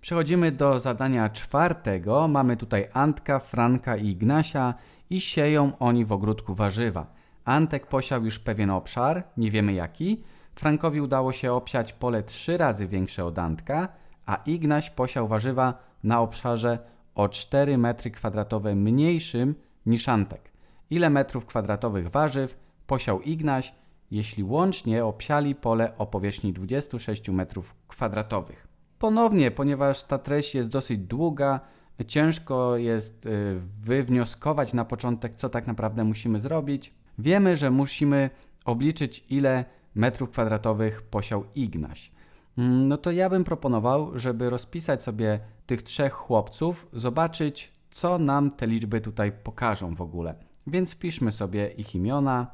Przechodzimy do zadania czwartego. Mamy tutaj Antka, Franka i Ignasia i sieją oni w ogródku warzywa. Antek posiał już pewien obszar, nie wiemy jaki. Frankowi udało się obsiać pole trzy razy większe od Antka, a Ignaś posiał warzywa na obszarze o 4 metry kwadratowe mniejszym niż Antek. Ile metrów kwadratowych warzyw posiał Ignaś, jeśli łącznie obsiali pole o powierzchni 26 metrów kwadratowych? Ponownie, ponieważ ta treść jest dosyć długa, ciężko jest y, wywnioskować na początek, co tak naprawdę musimy zrobić. Wiemy, że musimy obliczyć, ile metrów kwadratowych posiał Ignaś. Mm, No to ja bym proponował, żeby rozpisać sobie tych trzech chłopców, zobaczyć, co nam te liczby tutaj pokażą w ogóle. Więc wpiszmy sobie ich imiona.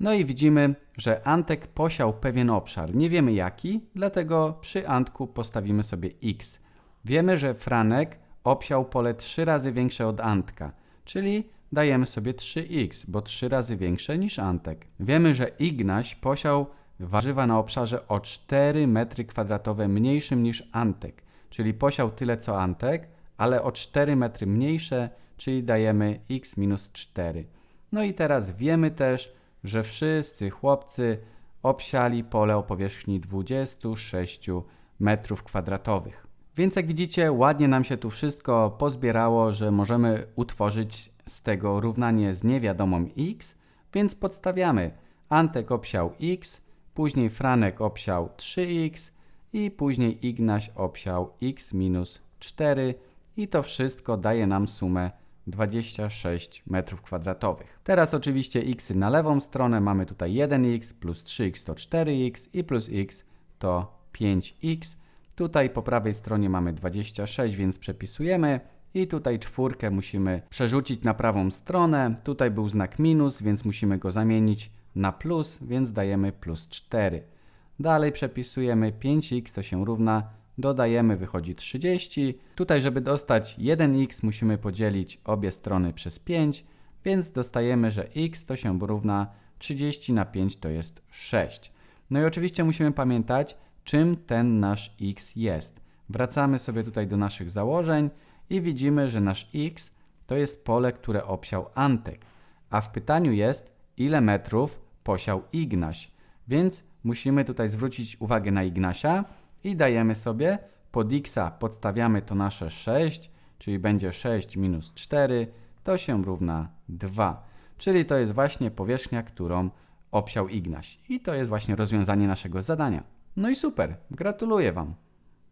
No i widzimy, że Antek posiał pewien obszar. Nie wiemy jaki, dlatego przy Antku postawimy sobie x. Wiemy, że Franek obsiał pole 3 razy większe od Antka, czyli dajemy sobie 3x, bo 3 razy większe niż Antek. Wiemy, że Ignaś posiał warzywa na obszarze o 4 metry kwadratowe mniejszym niż Antek, czyli posiał tyle co Antek, ale o 4 metry mniejsze, czyli dajemy x minus 4. No i teraz wiemy też, że wszyscy chłopcy obsiali pole o powierzchni 26 metrów kwadratowych. Więc jak widzicie, ładnie nam się tu wszystko pozbierało, że możemy utworzyć z tego równanie z niewiadomą x, więc podstawiamy. Antek obsiał x, później Franek obsiał 3x i później Ignaś obsiał x minus 4 i to wszystko daje nam sumę 26 metrów kwadratowych. Teraz oczywiście x na lewą stronę mamy tutaj 1x plus 3x to 4x i plus x to 5x. Tutaj po prawej stronie mamy 26, więc przepisujemy i tutaj czwórkę musimy przerzucić na prawą stronę. Tutaj był znak minus, więc musimy go zamienić na plus, więc dajemy plus 4. Dalej przepisujemy 5x to się równa dodajemy, wychodzi 30. Tutaj, żeby dostać 1x, musimy podzielić obie strony przez 5, więc dostajemy, że x to się równa 30 na 5 to jest 6. No i oczywiście musimy pamiętać, czym ten nasz x jest. Wracamy sobie tutaj do naszych założeń i widzimy, że nasz x to jest pole, które obsiał Antek, a w pytaniu jest, ile metrów posiał Ignaś. Więc musimy tutaj zwrócić uwagę na Ignasia i dajemy sobie pod x podstawiamy to nasze 6, czyli będzie 6 minus 4, to się równa 2. Czyli to jest właśnie powierzchnia, którą obsiał Ignaś. I to jest właśnie rozwiązanie naszego zadania. No i super, gratuluję Wam.